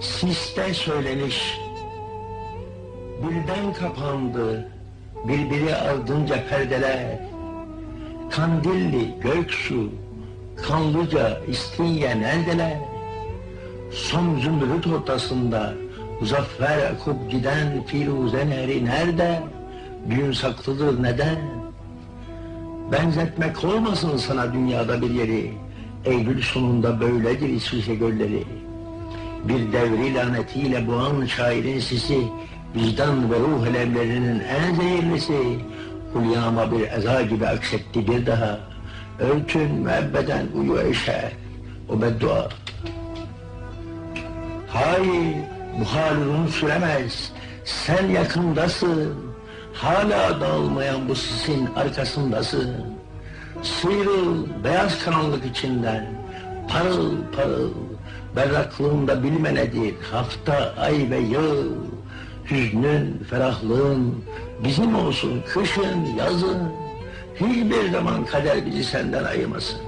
Siste söyleniş, birden kapandı, birbiri ardınca perdeler, kandilli göksu, kanlıca istinye neredeler? Son zümrüt ortasında, muzaffer akıp giden Firuze nehri nerede? Düğün saklıdır neden? Benzetmek olmasın sana dünyada bir yeri, Eylül sonunda böyledir İsviçre gölleri. Bir devri lanetiyle boğan şairin sisi, vicdan ve ruh elemlerinin en zehirlisi, Hulyama bir eza gibi aksetti bir daha. Ölçün müebbeden uyu eşer, o beddua. Hayır, bu hal süremez. Sen yakındasın. Hala dağılmayan bu sisin arkasındasın. Sıyrıl beyaz karanlık içinden. Parıl parıl. Berraklığında bilme nedir? Hafta, ay ve yıl. Hüznün, ferahlığın bizim olsun kışın, yazın. Hiçbir zaman kader bizi senden ayırmasın.